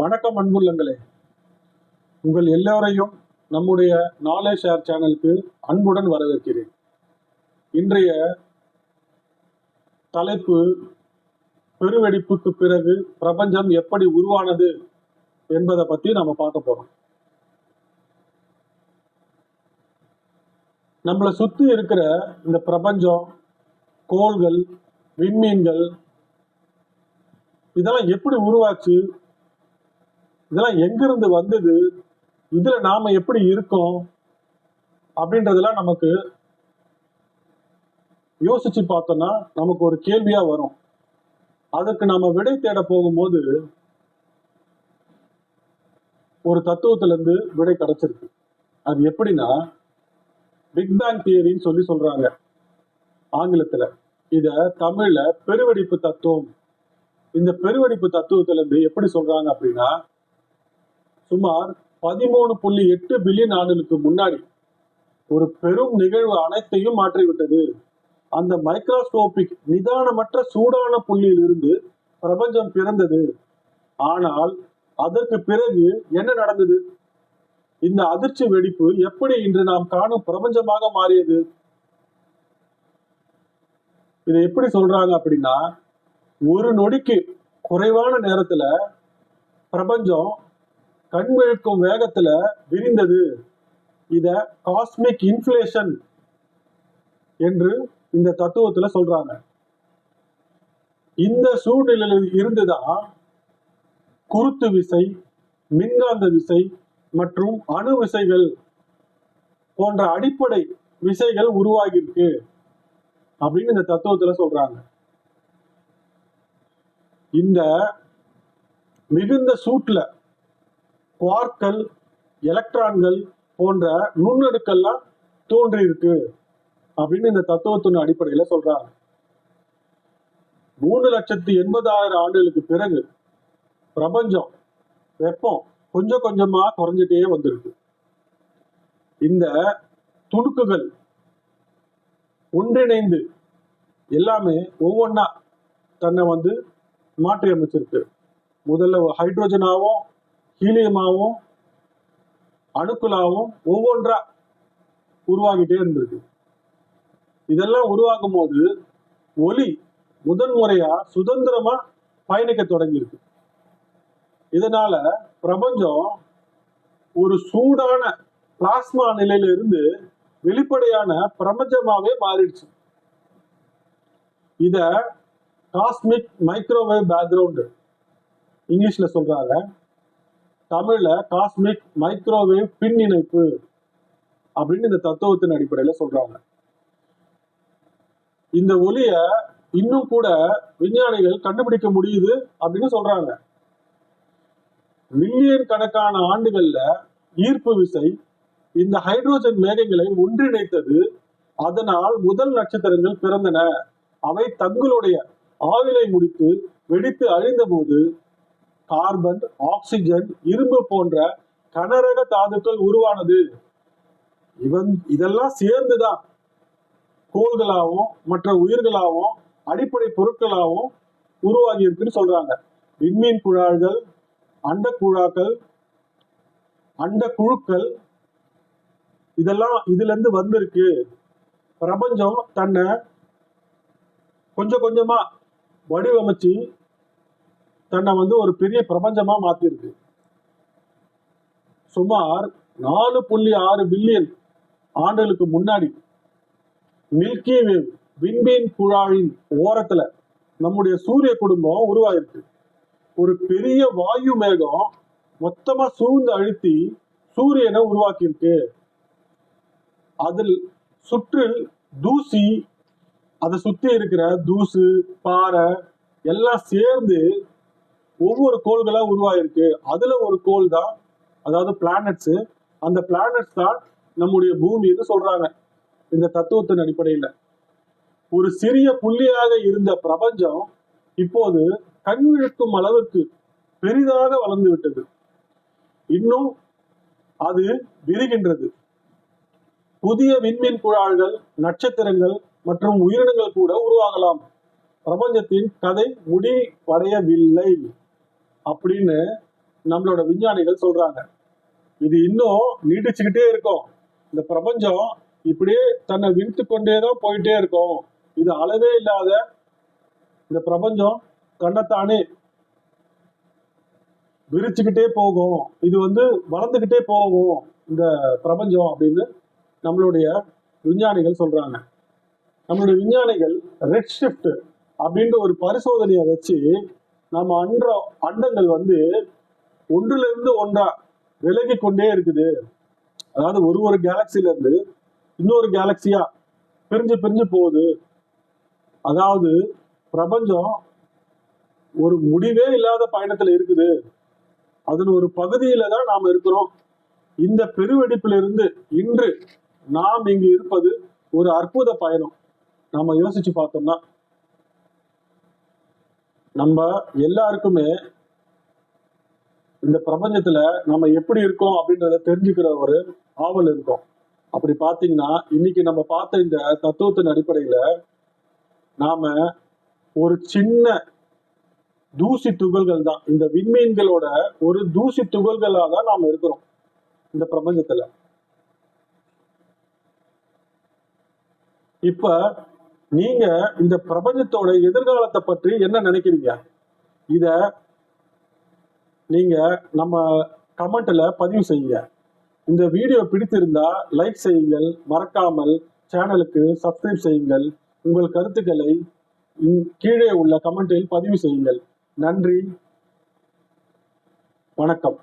வணக்கம் அன்புள்ளங்களே. உங்கள் எல்லோரையும் நம்முடைய நாலேஜ் ஷேர் சேனலுக்கு அன்புடன் வரவேற்கிறேன். இன்றைய தலைப்பு பெருவெடிப்புக்கு பிறகு பிரபஞ்சம் எப்படி உருவானது என்பதை பத்தி நாம பார்க்க போறோம். நம்மளை சுத்தி இருக்கிற இந்த பிரபஞ்சம் கோள்கள் விண்மீன்கள் இதெல்லாம் எப்படி உருவாச்சு? இதெல்லாம் எங்கிருந்து வந்தது? இதுல நாம எப்படி இருக்கோம்? அப்படின்றதெல்லாம் நமக்கு யோசிச்சு பார்த்தோம்னா நமக்கு ஒரு கேள்வியா வரும். அதுக்கு நாம விடை தேட போகும்போது ஒரு தத்துவத்துல இருந்து விடை கிடைச்சிருக்கு. அது எப்படின்னா பிக் பேங் தியரின்னு சொல்லி சொல்றாங்க. ஆங்கிலத்துல. இத தமிழ்ல பெருவெடிப்பு தத்துவம். இந்த பெருவெடிப்பு தத்துவத்துல இருந்து எப்படி சொல்றாங்க அப்படின்னா சுமார் பதிமூணு புள்ளி எட்டு பில்லியன் ஆண்டுகளுக்கு முன்னாடி ஒரு பெரும் நிகழ்வு அனைத்தையும் மாற்றிவிட்டது. அந்த மைக்ரோஸ்கோபிக் நிதானமற்ற சூடான புள்ளியில் இருந்து பிரபஞ்சம் பிறந்தது. ஆனால் அதற்கு பிறகு என்ன நடந்தது? இந்த அதிர்ச்சி வெடிப்பு எப்படி இன்று நாம் காணும் பிரபஞ்சமாக மாறியது? இதை எப்படி சொல்றாங்க அப்படின்னா ஒரு நொடிக்கு குறைவான நேரத்துல பிரபஞ்சம் கண்விழுக்கும் வேகத்துல விரிந்தது. இத காஸ்மிக் இன்ஃபிளேஷன் என்று இந்த தத்துவத்துல சொல்றாங்க. இந்த சூழ்நிலையில் இருந்துதான் குருத்து விசை மின்காந்த விசை மற்றும் அணு விசைகள் போன்ற அடிப்படை விசைகள் உருவாகியிருக்கு அப்படின்னு இந்த தத்துவத்துல சொல்றாங்க. இந்த மிகுந்த சூட்ல குவார்க்கள் எலக்ட்ரான்கள் போன்ற நுண்ணணுக்கள்லாம் தோன்றியிருக்கு அப்படின்னு இந்த தத்துவத்தின் அடிப்படையில சொல்றாங்க. மூணு லட்சத்தி எண்பதாயிரம் ஆண்டுகளுக்கு பிறகு பிரபஞ்சம் வெப்பம் கொஞ்சம் கொஞ்சமா குறைஞ்சிட்டே வந்திருக்கு. இந்த துணுக்குகள் ஒன்றிணைந்து எல்லாமே ஒவ்வொன்றா தன்னை வந்து மாற்றி அமைச்சிருக்கு முதல்ல ஹைட்ரோஜனாகவும் ஹீலியமாகவும் அணுக்களாகவும் ஒவ்வொன்றா உருவாகிட்டே இருந்திருக்கு. இதெல்லாம் உருவாகும் போது ஒலி முதன் முறையா சுதந்திரமா பயணிக்க தொடங்கியிருக்கு. இதனால பிரபஞ்சம் ஒரு சூடான பிளாஸ்மா நிலையில இருந்து வெளிப்படையான பிரபஞ்சமாவே மாறிடுச்சு. இத காஸ்மிக் மைக்ரோவேவ் பேக்ரவுண்ட் இங்கிலீஷ்ல சொல்றாங்க. தமிழ்ல காஸ்மிக் மைக்ரோவேவ் பின் இணைப்பு அப்படின்னு இந்த தத்துவத்தின் அடிப்படையில சொல்றாங்க. இந்த ஒலிய இன்னும் கூட விஞ்ஞானிகள் கண்டுபிடிக்க முடியுது அப்படின்னு சொல்றாங்க. மில்லியன் கணக்கான ஆண்டுகள்ல ஈர்ப்பு விசை இந்த ஹைட்ரோஜன் மேகங்களை ஒன்றிணைத்தது அதனால் முதல் நட்சத்திரங்கள் பிறந்தன. அவை தங்களுடைய ஆவிலை முடித்து வெடித்து அழிந்த போது கார்பன் ஆக்சிஜன் இரும்பு போன்ற கனரக தாதுக்கள் உருவானது. இவன் இதெல்லாம் சேர்ந்துதான். கோள்களாகவும் மற்ற உயிர்களாகவும் அடிப்படை பொருட்களாகவும் உருவாகி இருக்குன்னு சொல்றாங்க. விண்மீன் குழாய்கள் அண்ட குழாக்கள் அண்ட குழுக்கள் இதெல்லாம் இதுல இருந்து வந்திருக்கு. பிரபஞ்சம் தன்னை கொஞ்சம் கொஞ்சமா வடிவமைச்சு தன்னை வந்து ஒரு பெரிய பிரபஞ்சமா மாத்திருக்கு. சுமார் நாலு புள்ளி ஆறு பில்லியன் ஆண்டுகளுக்கு முன்னாடி மில்கி வேவ் விண்மீன் குழாயின் ஓரத்துல நம்முடைய சூரிய குடும்பம் உருவாயிருக்கு. ஒரு பெரிய வாயு மேகம் மொத்தமா சூழ்ந்து அழுத்தி சூரியனை உருவாக்கியிருக்கு. அதில் சுற்றில் தூசி அதை சுத்தி இருக்கிற தூசு பாறை எல்லாம் சேர்ந்து ஒவ்வொரு கோள்களா உருவாயிருக்கு. அதுல ஒரு கோள் தான் அதாவது பிளானட்ஸ் அந்த பிளானட்ஸ் தான் நம்முடைய பூமின்னு சொல்றாங்க. இந்த தத்துவத்தின் அடிப்படையில. ஒரு சிறிய புள்ளியாக இருந்த பிரபஞ்சம் இப்போது கண் அளவுக்கு பெரிதாக வளர்ந்து விட்டது. இன்னும் அது விரிகின்றது. புதிய விண்மீன் குழாய்கள் நட்சத்திரங்கள் மற்றும் உயிரினங்கள் கூட உருவாகலாம். பிரபஞ்சத்தின் கதை முடிவடையவில்லை. அப்படின்னு நம்மளோட விஞ்ஞானிகள் சொல்றாங்க. இது இன்னும் நீடிச்சுக்கிட்டே இருக்கும். இந்த பிரபஞ்சம் இப்படியே தன்னை விரித்து கொண்டே தான் போயிட்டே இருக்கும். இது அளவே இல்லாத இந்த பிரபஞ்சம் தன்னைத்தானே விரிச்சுக்கிட்டே போகும். இது வந்து வளர்ந்துக்கிட்டே போகும் இந்த பிரபஞ்சம் அப்படின்னு நம்மளுடைய விஞ்ஞானிகள் சொல்றாங்க. நம்மளுடைய விஞ்ஞானிகள் ரெட் ஷிஃப்ட் அப்படின்ற ஒரு பரிசோதனையை வச்சு நம்ம அன்ற அண்டங்கள் வந்து ஒன்றுல இருந்து ஒன்றா விலகி கொண்டே இருக்குது. அதாவது ஒரு ஒரு கேலக்சில இருந்து இன்னொரு கேலக்சியா பிரிஞ்சு பிரிஞ்சு போகுது. அதாவது பிரபஞ்சம் ஒரு முடிவே இல்லாத பயணத்துல இருக்குது. அதன் ஒரு பகுதியில தான் நாம் இருக்கிறோம். இந்த பெருவெடிப்பிலிருந்து இன்று நாம் இங்கு இருப்பது ஒரு அற்புத பயணம். நாம யோசிச்சு பார்த்தோம்னா நம்ம எல்லாருக்குமே இந்த பிரபஞ்சத்துல நம்ம எப்படி இருக்கோம் அப்படின்றத தெரிஞ்சுக்கிற ஒரு ஆவல் இருக்கும். அப்படி பாத்தீங்கன்னா இன்னைக்கு நம்ம பார்த்த இந்த தத்துவத்தின் அடிப்படையில நாம ஒரு சின்ன தூசி துகள்கள் தான். இந்த விண்மீன்களோட ஒரு தூசி துகள்களாக தான் நாம இருக்கிறோம் இந்த பிரபஞ்சத்துல. இப்ப நீங்க இந்த பிரபஞ்சத்தோட எதிர்காலத்தை பற்றி என்ன நினைக்கிறீங்க? இத நீங்க நம்ம கமெண்ட்ல பதிவு செய்யுங்க. இந்த வீடியோ பிடித்திருந்தா லைக் செய்யுங்கள் மறக்காமல் சேனலுக்கு சப்ஸ்கிரைப் செய்யுங்கள். உங்கள் கருத்துக்களை கீழே உள்ள கமெண்டில் பதிவு செய்யுங்கள். நன்றி வணக்கம்.